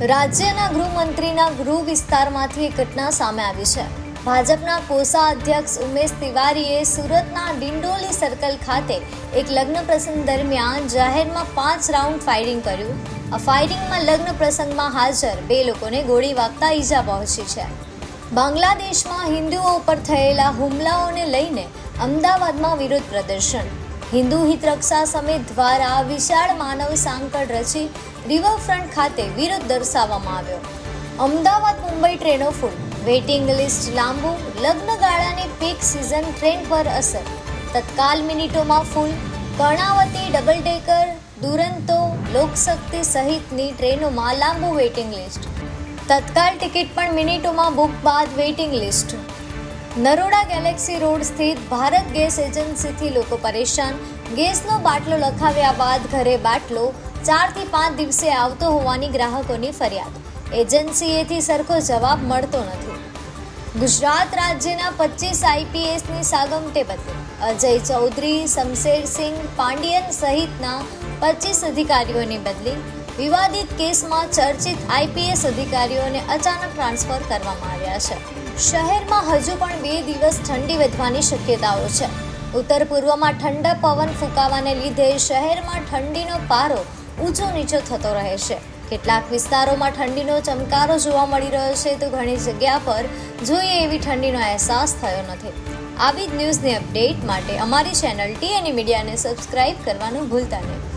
રાજ્યના ગૃહમંત્રીના ગૃહ વિસ્તારમાંથી એક ઘટના સામે આવી છે. ભાજપના કોસા અધ્યક્ષ ઉમેશ તિવારીએ સુરતના ડિંડોલી સર્કલ ખાતે એક લગ્ન પ્રસંગ દરમિયાન જાહેરમાં પાંચ રાઉન્ડ ફાયરિંગ કર્યું. આ ફાયરિંગમાં લગ્ન પ્રસંગમાં હાજર બે લોકોને ગોળી વાગતા ઈજા પહોંચી છે. બાંગ્લાદેશમાં હિન્દુઓ ઉપર થયેલા હુમલાઓને લઈને અમદાવાદમાં વિરોધ પ્રદર્શન. હિન્દુ હિત રક્ષા સમિતિ દ્વારા વિશાળ માનવ સાંકળ રચી રિવરફ્રન્ટ ખાતે વિરોધ દર્શાવવામાં આવ્યો. અમદાવાદ મુંબઈ ટ્રેનો ફૂલ, વેઇટિંગ લિસ્ટ લાંબુ, લગ્ન ગાળાની પીક સિઝન ટ્રેન પર અસર, તત્કાલ મિનિટોમાં full, Karnavati double decker Duronto, Lokshakti સહિતની ટ્રેનોમાં લાંબુ વેઇટિંગ લિસ્ટ. તત્કાલ ટિકિટ પણ મિનિટોમાં બુક બાદ waiting list. Naroda galaxy road સ્થિત ભારત ગેસ એજન્સીથી લોકો પરેશાન. ગેસનો બાટલો લખાવ્યા બાદ ઘરે બાટલો ચારથી પાંચ દિવસે આવતો હોવાની ગ્રાહકોની ફરિયાદ. એજન્સીએથી સરખો જવાબ મળતો નથી. ગુજરાત રાજ્યના પચીસ આઈપીએસની સાગમટે બદલે અજય ચૌધરી શમશેરસિંહ પાંડિયન સહિતના પચીસ અધિકારીઓની બદલી. વિવાદિત કેસમાં ચર્ચિત આઈપીએસ અધિકારીઓને અચાનક ટ્રાન્સફર કરવામાં આવ્યા છે. શહેરમાં હજુ પણ બે દિવસ ઠંડી વધવાની શક્યતાઓ છે. ઉત્તર પૂર્વમાં ઠંડા પવન ફૂંકાવાને લીધે શહેરમાં ઠંડીનો પારો ઊંચો નીચો થતો રહે છે. કેટલાક વિસ્તારોમાં ઠંડીનો ચમકારો જોવા મળી રહ્યો છે તો ઘણી જગ્યા પર જોઈએ એવી ઠંડીનો અહેસાસ થયો નથી. આવી જ ન્યૂઝની અપડેટ માટે અમારી ચેનલ ટીએનઈ મીડિયાને સબસ્ક્રાઇબ કરવાનું ભૂલતા નહીં.